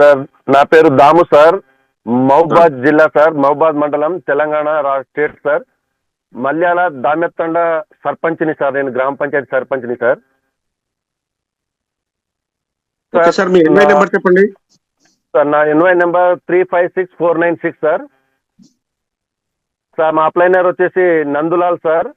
Sir నా పేరు దాము sir. మహబాద్ జిల్లా సార్. మహబాద్ మండలం తెలంగాణ స్టేట్ సార్. మల్యాల దామెత్తండ సర్పంచ్ని సార్. నేను గ్రామ పంచాయతీ సర్పంచ్ని సార్. సార్ మీ ఎన్ఐ నా- నెంబర్ చెప్పండి. సార్ నా N Y number three five six four nine six sir. Sir మా అప్లైనర్ వచ్చేసి నందులాల్ సార్.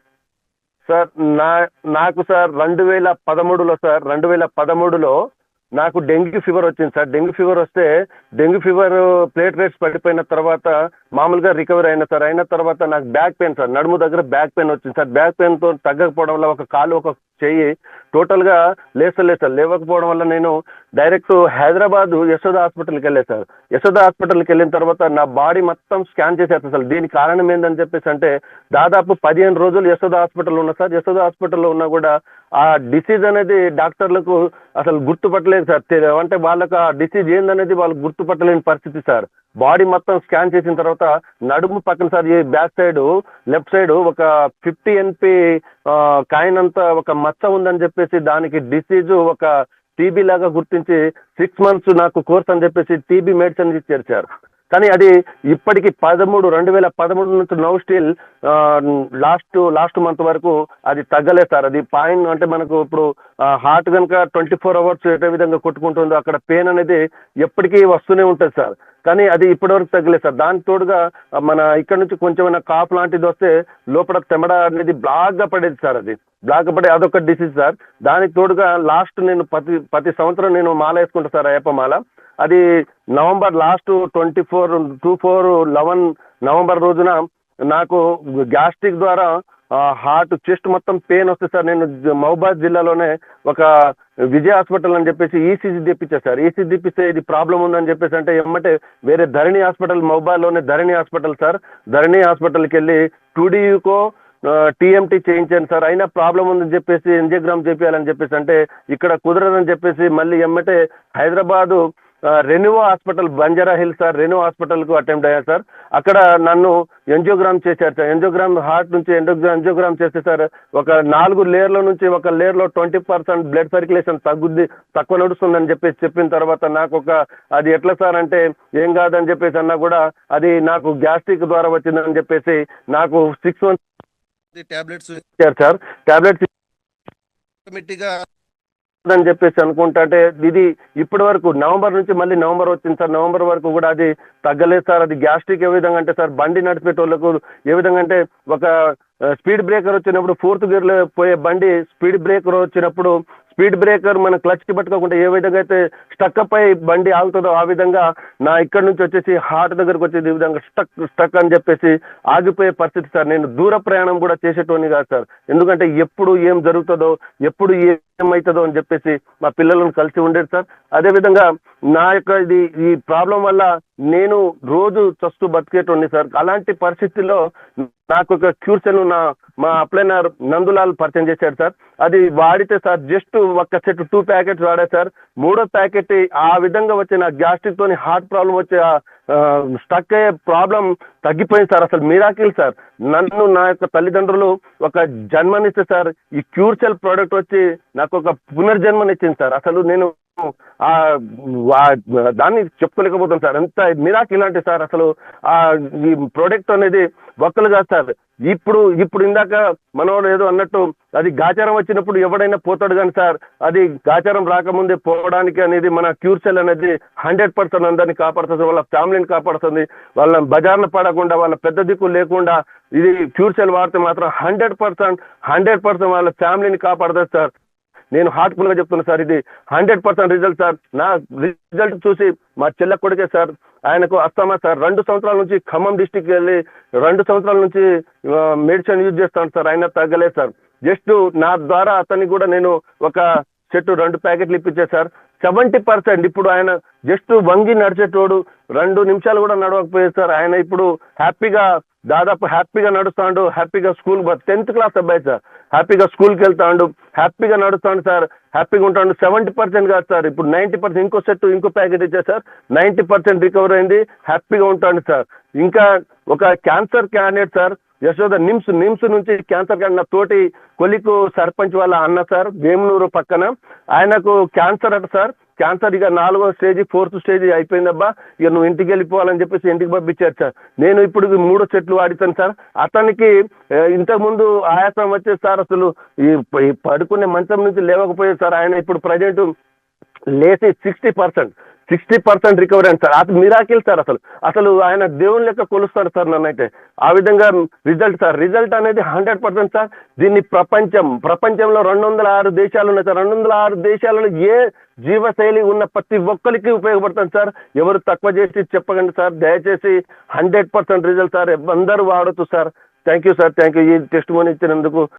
సార్ నా నాకు సార్ రెండు వేల పదమూడులో సార్ రెండు వేల పదమూడులో నాకు డెంగ్యూ ఫీవర్ వచ్చింది సార్. డెంగ్యూ ఫీవర్ వస్తే డెంగ్యూ ఫీవర్ ప్లేట్ రేట్స్ పడిపోయిన తర్వాత మామూలుగా రికవరీ అయిన సార్. అయిన తర్వాత నాకు బ్యాక్ పెయిన్ సార్. నడుము దగ్గర బ్యాక్ పెయిన్ వచ్చింది సార్. బ్యాక్ పెయిన్తో తగ్గకపోవడం వల్ల ఒక కాలు ఒక చెయ్యి టోటల్గా లేదు సార్ లేవకపోవడం వల్ల నేను డైరెక్ట్ హైదరాబాద్ యశోద హాస్పిటల్కి వెళ్ళాను సార్. యశోద హాస్పిటల్కి వెళ్ళిన తర్వాత నా బాడీ మొత్తం స్కాన్ చేశారు సార్. దీనికి కారణం ఏందని చెప్పేసి అంటే దాదాపు పదిహేను రోజులు యశోద హాస్పిటల్ ఉన్నా సార్. యశోద హాస్పిటల్లో ఉన్నా కూడా ఆ డిసీజ్ అనేది డాక్టర్లకు అసలు గుర్తుపట్టలేదు సార్. అంటే వాళ్ళకు ఆ డిసీజ్ ఏందనేది వాళ్ళు గుర్తుపట్టలేని పరిస్థితి సార్. బాడీ మొత్తం స్కాన్ చేసిన తర్వాత నడుము పక్కన సార్ ఈ బ్యాక్ సైడ్ లెఫ్ట్ సైడ్ ఒక ఫిఫ్టీ ఎన్పి కాయిన్ అంతా ఒక మచ్చ ఉందని చెప్పేసి దానికి డిసీజ్ ఒక టీబీ లాగా గుర్తించి సిక్స్ మంత్స్ నాకు కోర్స్ అని చెప్పేసి టీబీ మెడిసిన్ ఇచ్చారు సార్. కానీ అది ఇప్పటికి పదమూడు రెండు వేల పదమూడు నుంచి now still last last month వరకు అది తగ్గలేదు సార్. అది పాయింట్ అంటే మనకు ఇప్పుడు హార్ట్ కనుక ట్వంటీ ఫోర్ అవర్స్ ఏ విధంగా కొట్టుకుంటుందో అక్కడ పెయిన్ అనేది ఎప్పటికీ వస్తూనే ఉంటుంది సార్. కానీ అది ఇప్పటివరకు తగ్గలేదు సార్. దాని తోడుగా మన ఇక్కడ నుంచి కొంచెం కాఫ్ లాంటిది వస్తే లోపల తెమడ అనేది బ్లాక్గా పడేది సార్ అది. బ్లాక్ పడే అదొక డిసీజ్ సార్. దానికి తోడుగా లాస్ట్ నేను ప్రతి ప్రతి సంవత్సరం నేను మాల వేసుకుంటా సార్ అయ్యప్ప మాల. అది November last twenty four two four eleven November రోజున నాకు గ్యాస్ట్రిక్ ద్వారా హార్ట్ చెస్ట్ మొత్తం పెయిన్ వస్తుంది సార్ నేను మహబాద్ జిల్లాలోనే ఒక విజయ హాస్పిటల్ అని చెప్పేసి ఈసీజీ తెప్పించా సార్. ఈసీజీ తెప్పిస్తే ఇది ప్రాబ్లం ఉందని చెప్పేసి అంటే ఏమంటే వేరే ధరణి హాస్పిటల్ మహబాద్లోనే ధరణి హాస్పిటల్ సార్. ధరణి హాస్పిటల్కి వెళ్ళి టూడీయూకో టీఎంటీ చేయించాను సార్. అయినా ప్రాబ్లం ఉందని చెప్పేసి ఎంజియోగ్రామ్ చేపించాలని చెప్పేసి అంటే ఇక్కడ కుదరదని చెప్పేసి మళ్ళీ ఎమ్మటే Hyderabad Renova hospital Banjara hill sir. Renew హాస్పిటల్కు అటెంప్ట్ అయ్యాను సార్. అక్కడ నన్ను ఎంజియోగ్రామ్ చేశారు సార్. ఎంజియోగ్రామ్ హార్ట్ నుంచి ఎంజియోగ్రామ్ చేస్తే సార్ ఒక నాలుగు లేయర్ల నుంచి ఒక లేయర్లో ట్వంటీ పర్సెంట్ బ్లడ్ సర్క్యులేషన్ తగ్గుద్ది తక్కువ నడుస్తుందని చెప్పేసి చెప్పిన తర్వాత నాకు ఒక అది ఎట్లా సార్ అంటే ఏం కాదని చెప్పేసి అన్నా కూడా అది నాకు గ్యాస్ట్రిక్ ద్వారా వచ్చిందని చెప్పేసి నాకు సిక్స్ మంత్స్ టాబ్లెట్స్ ఇచ్చారు సార్. టాబ్లెట్స్ అని చెప్పేసి అనుకుంటాంటే ఇది ఇప్పటి వరకు నవంబర్ నుంచి మళ్ళీ నవంబర్ వచ్చింది సార్. నవంబర్ వరకు కూడా అది తగ్గలేదు సార్. అది గ్యాస్ట్రిక్ ఏ విధంగా అంటే సార్ బండి నడిపేటోళ్ళకు ఏ విధంగా అంటే ఒక స్పీడ్ బ్రేకర్ వచ్చినప్పుడు ఫోర్త్ గేర్లో పోయే బండి స్పీడ్ బ్రేకర్ వచ్చినప్పుడు స్పీడ్ బ్రేకర్ మన క్లచ్కి పట్టుకోకుండా ఏ విధంగా అయితే స్టక్ అయి బండి ఆగుతుందో ఆ విధంగా నా ఇక్కడ నుంచి వచ్చేసి హార్ట్ దగ్గరకు వచ్చేది ఈ విధంగా స్టక్ స్టక్ అని చెప్పేసి ఆగిపోయే పరిస్థితి సార్. నేను దూర ప్రయాణం కూడా చేసేటోని కాదు సార్. ఎందుకంటే ఎప్పుడు ఏం జరుగుతుందో ఎప్పుడు ఏమవుతుందో అని చెప్పేసి మా పిల్లలను కలిసి ఉండేది సార్. అదేవిధంగా నా యొక్క ఇది ఈ ప్రాబ్లం వల్ల నేను రోజు చస్తూ బతికేటోని సార్. అలాంటి పరిస్థితుల్లో నాకు ఒక క్యూర్సెల్ నా మా అప్లైనర్ నందులాల్ పరిచయం చేశాడు సార్. అది వాడితే సార్ జస్ట్ ఒక్క సెట్ టూ ప్యాకెట్స్ వాడా సార్. మూడో ప్యాకెట్ ఆ విధంగా వచ్చిన గ్యాస్ట్రిక్ తోని హార్ట్ ప్రాబ్లం వచ్చే స్టక్ అయ్యే ప్రాబ్లం తగ్గిపోయింది సార్ అసలు మీరాకిల్ సార్. నన్ను నా యొక్క తల్లిదండ్రులు ఒక జన్మనిస్తే సార్ ఈ క్యూర్సెల్ ప్రోడక్ట్ వచ్చి నాకు ఒక పునర్జన్మనిచ్చింది సార్. అసలు నేను ఆ దాన్ని చెప్పుకోలేకపోతాను సార్. ఎంత మిరాకిల్ అంటే సార్ అసలు ఆ ఈ ప్రోడక్ట్ అనేది ఒక్కలు కాదు సార్ ఇప్పుడు ఇప్పుడు ఇందాక మనవాడు ఏదో అన్నట్టు అది గాచారం వచ్చినప్పుడు ఎవడైనా పోతాడు కానీ సార్ అది గాచారం రాకముందే పోవడానికి అనేది మన క్యూర్సెల్ అనేది హండ్రెడ్ పర్సెంట్ అందరినీ కాపాడుతుంది వాళ్ళ ఫ్యామిలీని కాపాడుతుంది వాళ్ళ బజార్న పడకుండా వాళ్ళ పెద్ద దిక్కు లేకుండా ఇది క్యూర్సెల్ వాడితే మాత్రం హండ్రెడ్ పర్సెంట్ హండ్రెడ్ పర్సెంట్ వాళ్ళ ఫ్యామిలీని కాపాడుతుంది సార్. నేను హార్ట్ఫుల్గా చెప్తున్నా సార్ ఇది హండ్రెడ్ పర్సెంట్ రిజల్ట్ సార్. నా రిజల్ట్ చూసి మా చెల్ల కొడుకే సార్ ఆయనకు అస్తమా సార్ రెండు సంవత్సరాల నుంచి ఖమ్మం డిస్టిక్ వెళ్ళి రెండు సంవత్సరాల నుంచి మెడిసిన్ యూజ్ చేస్తాను సార్. ఆయన తగ్గలేదు సార్. జస్ట్ నా ద్వారా అతనికి కూడా నేను ఒక చెట్టు రెండు ప్యాకెట్లు ఇప్పించే సార్. సెవెంటీ పర్సెంట్ ఇప్పుడు ఆయన జస్ట్ వంగి నడిచేటోడు రెండు నిమిషాలు కూడా నడవకపోయేది సార్. ఆయన ఇప్పుడు హ్యాపీగా దాదాపు హ్యాపీగా నడుస్తాడు. హ్యాపీగా స్కూల్ టెన్త్ క్లాస్ అబ్బాయి సార్. హ్యాపీగా స్కూల్కి వెళ్తాడు హ్యాపీగా నడుస్తాడు సార్. హ్యాపీగా ఉంటాడు సెవెంటీ పర్సెంట్ కాదు సార్. ఇప్పుడు నైంటీ పర్సెంట్ ఇంకో సెట్ ఇంకో ప్యాకెట్ ఇచ్చా సార్. నైంటీ పర్సెంట్ రికవర్ అయింది హ్యాపీగా ఉంటాడు సార్. ఇంకా ఒక cancer candidate sir Yashoda NIMS NIMS నుంచి క్యాన్సర్ క్యాండిడేట్ నా తోటి కొలికు సర్పంచ్ వాళ్ళ అన్న సార్ వేమునూరు పక్కన. ఆయనకు క్యాన్సర్ అట సార్. క్యాన్సర్ ఇక నాలుగో స్టేజ్ ఫోర్త్ స్టేజ్ అయిపోయిందబ్బా. ఇక నువ్వు ఇంటికి వెళ్ళిపోవాలని చెప్పేసి ఇంటికి పంపించారు సార్. నేను ఇప్పుడు మూడో చెట్లు వాడితాను సార్. అతనికి ఇంతకుముందు ఆయాసం వచ్చేది సార్ అసలు ఈ పడుకునే మంచం నుంచి లేవకపోయేది సార్. ఆయన ఇప్పుడు ప్రజెంట్ లేచి sixty percent. Sixty percent recovery అండి సార్. అది మిరాకిల్ సార్ అసలు. అసలు ఆయన దేవుని లెక్క కొలుస్తారు సార్ నన్ను అయితే. ఆ విధంగా రిజల్ట్ సార్. రిజల్ట్ అనేది హండ్రెడ్ పర్సెంట్ సార్. దీన్ని ప్రపంచం ప్రపంచంలో రెండు వందల ఆరు దేశాలు ఉన్నాయి సార్. రెండు వందల ఆరు దేశాలలో ఏ జీవశైలి ఉన్న ప్రతి ఒక్కరికి ఉపయోగపడుతుంది సార్. ఎవరు తక్కువ చేసి చెప్పకండి సార్. దయచేసి హండ్రెడ్ పర్సెంట్ రిజల్ట్ సార్. అందరూ వాడచ్చు sir. Thank you sir. Thank you. ఈ టెస్ట్ మనీ ఇచ్చినందుకు